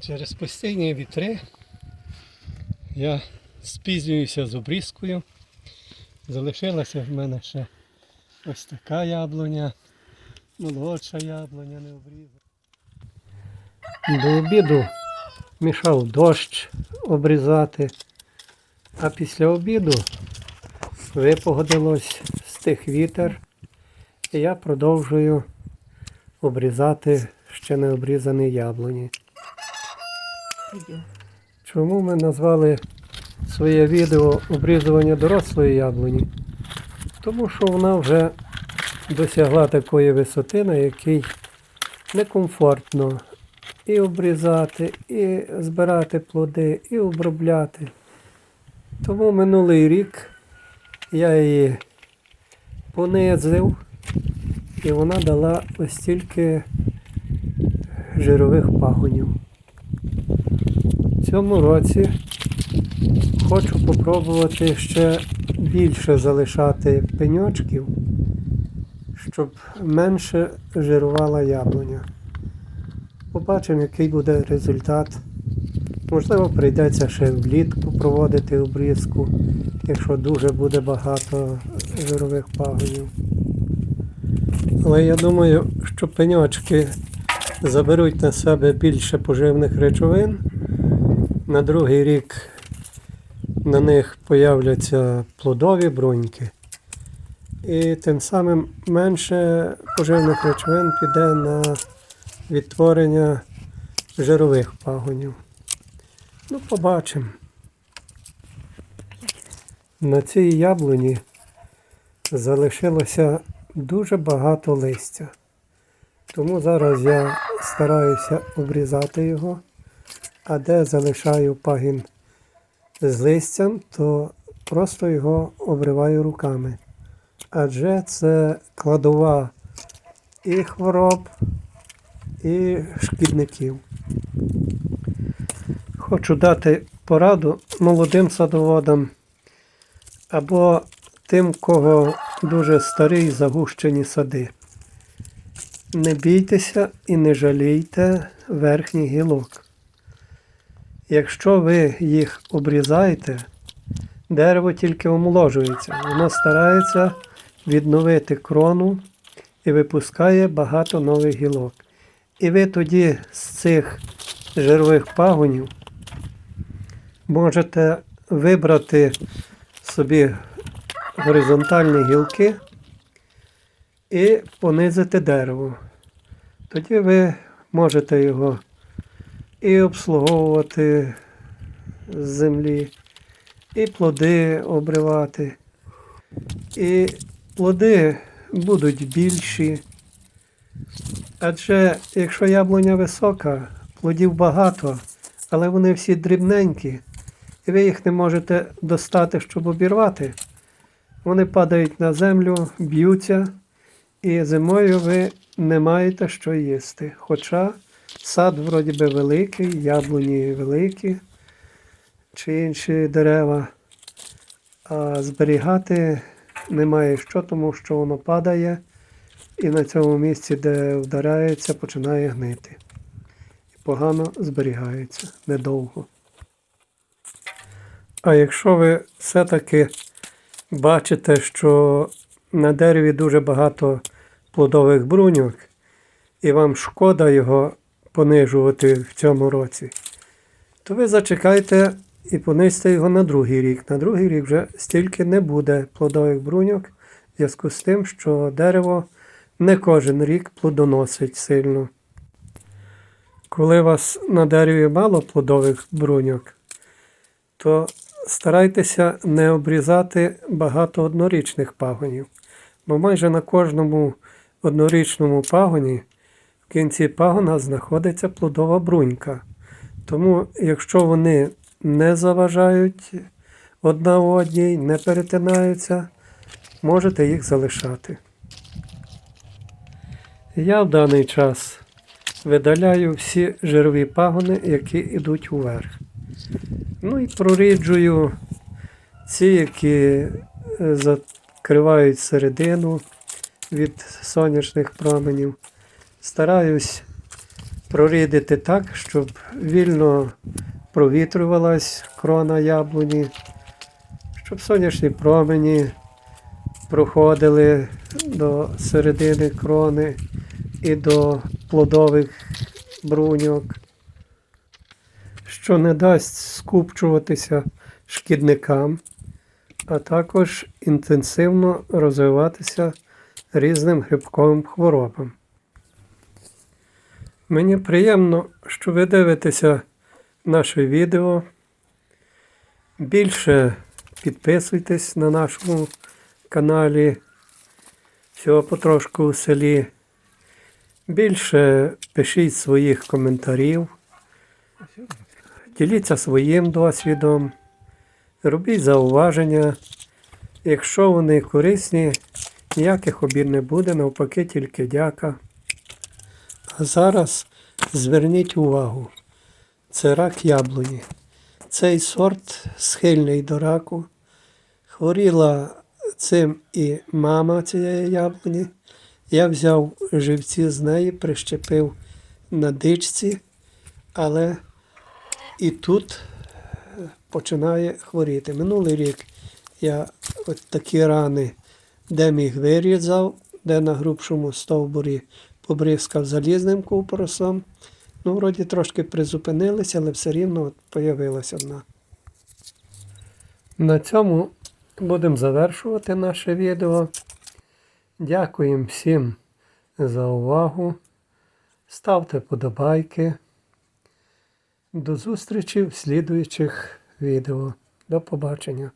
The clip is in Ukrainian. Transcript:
Через постійні вітри я спізнююся з обрізкою. Залишилася в мене ще ось така яблуня, молодша яблуня не обрізана. До обіду мішав дощ обрізати, а після обіду випогодилось стих вітер, і я продовжую обрізати ще не обрізані яблуні. Чому ми назвали своє відео обрізування дорослої яблуні? Тому що вона вже досягла такої висоти, на якій некомфортно і обрізати, і збирати плоди, і обробляти. Тому минулий рік я її понизив, і вона дала ось стільки жирових пагонів. Цьому році хочу попробувати ще більше залишати пеньочків, щоб менше жирувала яблуня. Побачимо, який буде результат. Можливо, прийдеться ще влітку проводити обрізку, якщо дуже буде багато жирових пагонів. Але я думаю, що пеньочки заберуть на себе більше поживних речовин. На другий рік на них появляться плодові бруньки. І тим самим менше поживних речовин піде на відтворення жирових пагонів. Ну, побачимо. На цій яблуні залишилося дуже багато листя. Тому зараз я стараюся обрізати його, а де залишаю пагін з листям, то просто його обриваю руками. Адже це кладова і хвороб, і шкідників. Хочу дати пораду молодим садоводам або тим, кого дуже старі загущені сади. Не бійтеся і не жалійте верхніх гілок. Якщо ви їх обрізаєте, дерево тільки омоложується. Воно старається відновити крону і випускає багато нових гілок. І ви тоді з цих жирових пагонів можете вибрати собі горизонтальні гілки і понизити дерево. Тоді ви можете його і обслуговувати з землі, і плоди обривати. І плоди будуть більші. Адже якщо яблуня висока, плодів багато, але вони всі дрібненькі, і ви їх не можете достати, щоб обірвати. Вони падають на землю, б'ються, і зимою ви не маєте що їсти. Хоча сад вроді би великий, яблуні великі чи інші дерева, а зберігати немає що, тому що воно падає і на цьому місці, де вдаряється, починає гнити. І погано зберігається недовго. А якщо ви все-таки бачите, що на дереві дуже багато плодових бруньок, і вам шкода його понижувати в цьому році, то ви зачекайте і понизьте його на другий рік. На другий рік вже стільки не буде плодових бруньок, в зв'язку з тим, що дерево не кожен рік плодоносить сильно. Коли у вас на дереві мало плодових бруньок, то старайтеся не обрізати багато однорічних пагонів, бо майже на кожному однорічному пагоні в кінці пагона знаходиться плодова брунька. Тому, якщо вони не заважають одна одній, не перетинаються, можете їх залишати. Я в даний час видаляю всі жирові пагони, які йдуть уверх. Ну і проріджую ці, які е, закривають середину від сонячних променів. Стараюсь прорідити так, щоб вільно провітрювалась крона яблуні, щоб сонячні промені проходили до середини крони і до плодових бруньок, що не дасть скупчуватися шкідникам, а також інтенсивно розвиватися різним грибковим хворобам. Мені приємно, що ви дивитеся наше відео. Більше підписуйтесь на нашому каналі всього потрошку у селі. Більше пишіть своїх коментарів, діліться своїм досвідом, робіть зауваження. Якщо вони корисні, ніяких обід не буде, навпаки, тільки дяка. Зараз зверніть увагу, це рак яблуні. Цей сорт схильний до раку. Хворіла цим і мама цієї яблуні. Я взяв живці з неї, прищепив на дичці, але і тут починає хворіти. Минулий рік я от такі рани, де міг вирізав, де на грубшому стовбурі побризкав залізним купоросом. Ну, вроді трошки призупинилися, але все рівно от появилась одна. На цьому будемо завершувати наше відео. Дякуємо всім за увагу. Ставте подобайки. До зустрічі в слідуючих відео. До побачення.